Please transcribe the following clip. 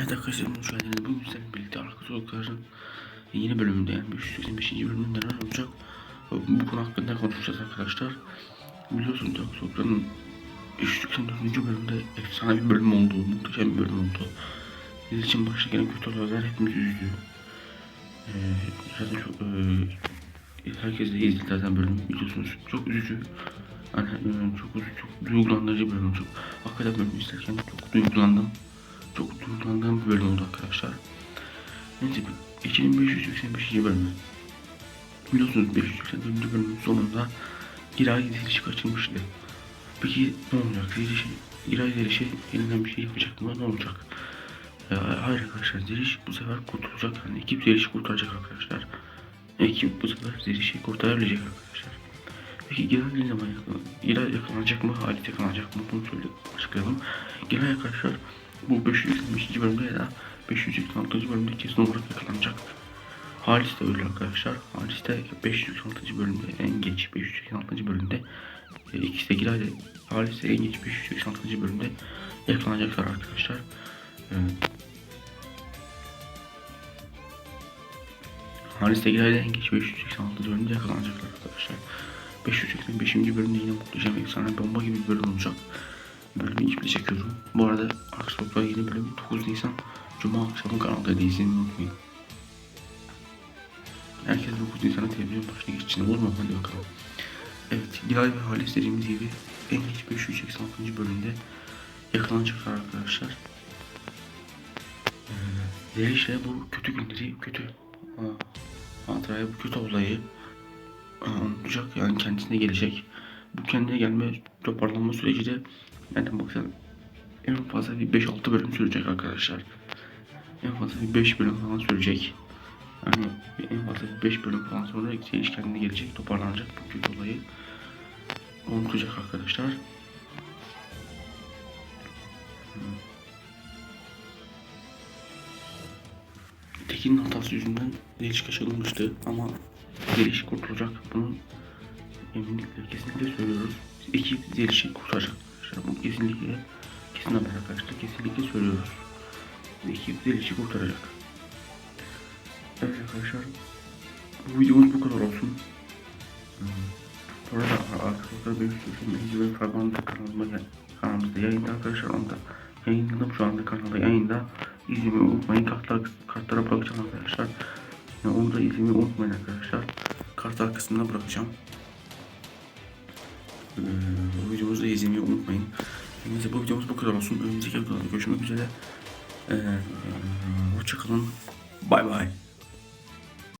Evet arkadaşlar hoş geldiniz. Bugün sizlerle birlikte arka yeni bölümünde yani 585. bölümünde neler olacak bu konu hakkında konuşacağız arkadaşlar. Biliyorsunuz arka sokakların 384. bölümde efsane bir bölüm oldu. Muhteşem bir bölüm oldu. Biz için başta gelen kötü olaylar hepimiz üzdü. Ee, zaten çok e, herkes de izledi zaten bölümü biliyorsunuz. Çok üzücü. Yani e, çok üzücü, çok duygulandırıcı bir bölüm. Çok, hakikaten bölümü izlerken çok duygulandım. Çok duygulandığım bir bölüm oldu arkadaşlar. Neyse 2585. bölümü. Biliyorsunuz 584. bölümün sonunda Giray dizilişi kaçırmıştı. Peki ne olacak? Dizilişi, Giray dizilişi yeniden bir şey yapacak mı? Ne olacak? Ee, hayır arkadaşlar diziliş bu sefer kurtulacak. Yani ekip dizilişi kurtaracak arkadaşlar. Ekip bu sefer dizilişi kurtarabilecek arkadaşlar. Peki Giray ne zaman yakalanacak? Yakalanacak mı? Halit yakalanacak mı? Bunu söyle açıklayalım. Giray arkadaşlar bu 585. bölümde ya da 586. bölümde kesin olarak yakalanacak. Halis de öyle arkadaşlar. Halis de 586. bölümde en geç 586. bölümde e, ikisi de Giray de Halis de en geç 586. bölümde yakalanacaklar arkadaşlar. E, Halis de Giray de en geç 586. bölümde yakalanacaklar arkadaşlar. 585. bölümde yine muhteşem efsane bomba gibi bir bölüm olacak bölümü iple çekiyorum. Bu arada Aksok'ta yeni bölüm 9 Nisan Cuma akşamı kanalda izlemeyi unutmayın. Herkes 9 Nisan'a televizyon başına geçsin olur mu? Hadi bakalım. Evet, Gilay ve Halis dediğimiz gibi en geç 586. bölümde yakalanacaklar arkadaşlar. Ee, Zeliş'le bu kötü günleri, kötü hatıraya bu kötü olayı unutacak yani kendisine gelecek. Bu kendine gelme toparlanma süreci de yani baksana en fazla bir 5-6 bölüm sürecek arkadaşlar. En fazla bir 5 bölüm falan sürecek. Yani en fazla bir 5 bölüm falan sonra iş kendine gelecek, toparlanacak bu kötü olayı. Unutacak arkadaşlar. Tekin'in hatası yüzünden Deliş kaçırılmıştı ama Deliş kurtulacak. Bunu eminlikle kesinlikle söylüyoruz. Ekip Deliş'i kurtaracak arkadaşlar. Bu kesinlikle kesin haber arkadaşlar. Kesinlikle söylüyoruz. Ekip Deliş'i kurtaracak. Evet arkadaşlar. Bu videomuz bu kadar olsun. Hmm. Bu arkadaşlar benim sözüm Mecbur Fragmanı kanalımda, kanalımızda yayında arkadaşlar. Onda yayınladım şu anda kanalda yayında. İzlemeyi unutmayın. Kartlar, kartlara bırakacağım arkadaşlar. Yani onu da izlemeyi unutmayın arkadaşlar. Kartlar kısmına bırakacağım. Bu videomuzu da izlemeyi unutmayın. Neyse bu videomuz bu kadar olsun. Önümüzdeki videoda görüşmek üzere. Ee, hoşçakalın. Bay bay.